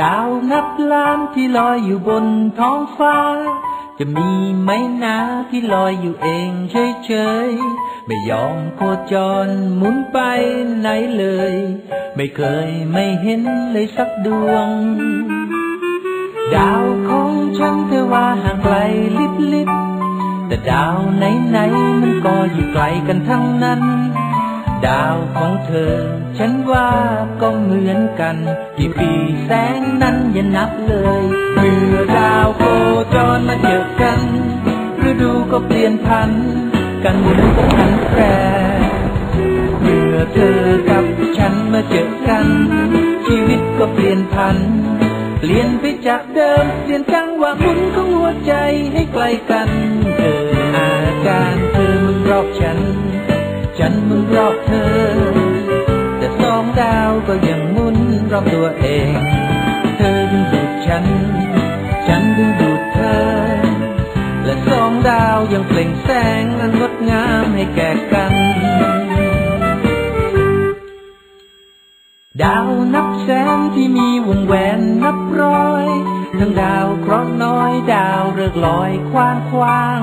ดาวนับล้านที่ลอยอยู่บนท้องฟ้า จะมีไหมนาที่ลอยอยู่เองเฉยๆ ไม่ยอมโคจรหมุนไปไหนเลย ไม่เคยไม่เห็นเลยสักดวง ดาวของฉันเธอว่าห่างไกลลิบลิบแต่ดาวไหนๆมันก็อยู่ไกลกันทั้งนั้น ดาวของเธอ ฉันว่าก็เหมือนกัน กี่ปีแสงนั้นอย่านับเลยเมื่อดาวโคจรมาเจอกันฤดูก็เปลี่ยนพันกันหมุนก็พันแปรเมื่อเธอกับฉันมาเจอกัน ชีวิตก็เปลี่ยนพันเปลี่ยนไปจากเดิมเปลี่ยนจังหวะหมุนของหัวใจให้ไกลกันเธออาการเธอมึงรอบฉัน ฉันมึงรอบเธอ แต่สองดาวก็ยังหมุนรอบตัวเอง เธอดึงดูดฉัน ฉันดึงดูดเธอ และสองดาวยังเปล่งแสงอันงดงามให้แก่กัน ดาวนับแสนที่มีวงแหวนนับร้อย ทั้งดาวเคราะห์น้อยดาวเริกลอยคว้างคว้าง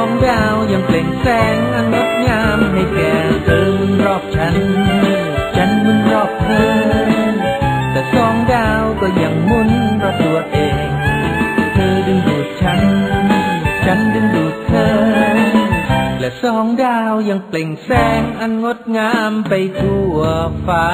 สองดาวยังเปล่งแสงอันงดงามให้แก่เธอมุนรอบฉัน ฉันหมุนรอบเธอ แต่สองดาวก็ยังหมุนรอบตัวเอง เธอดึงดูดฉัน ฉันดึงดูดเธอ และสองดาวยังเปล่งแสงอันงดงามไปทั่วฟ้า